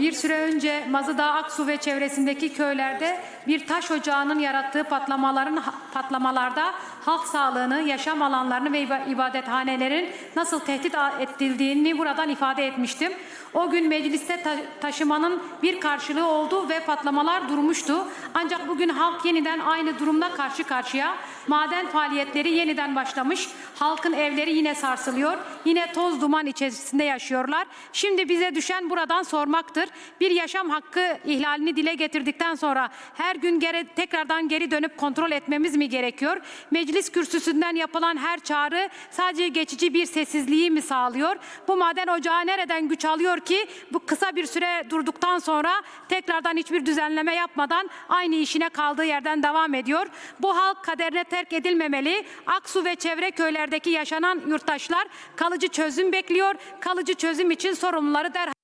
Bir süre önce Mazıdağ, Aksu ve çevresindeki köylerde bir taş ocağının yarattığı patlamaların patlamalarda halk sağlığını, yaşam alanlarını ve iba- ibadethanelerin nasıl tehdit edildiğini buradan ifade etmiştim. O gün mecliste ta- taşımanın bir karşılığı oldu ve patlamalar durmuştu. Ancak bugün halk yeniden aynı durumla karşı karşıya. Maden faaliyetleri yeniden başlamış. Halkın evleri yine sarsılıyor. Yine toz duman içerisinde yaşıyorlar. Şimdi bize düşen buradan sormaktır. Bir yaşam hakkı ihlalini dile getirdikten sonra her gün geri, tekrardan geri dönüp kontrol etmemiz mi gerekiyor? Meclis kürsüsünden yapılan her çağrı sadece geçici bir sessizliği mi sağlıyor? Bu maden ocağı nereden güç alıyor ki bu kısa bir süre durduktan sonra tekrardan hiçbir düzenleme yapmadan aynı işine kaldığı yerden devam ediyor. Bu halk kaderine terk edilmemeli. Aksu ve çevre köylerdeki yaşanan yurttaşlar kalıcı çözüm bekliyor. Kalıcı çözüm için sorumluları derhal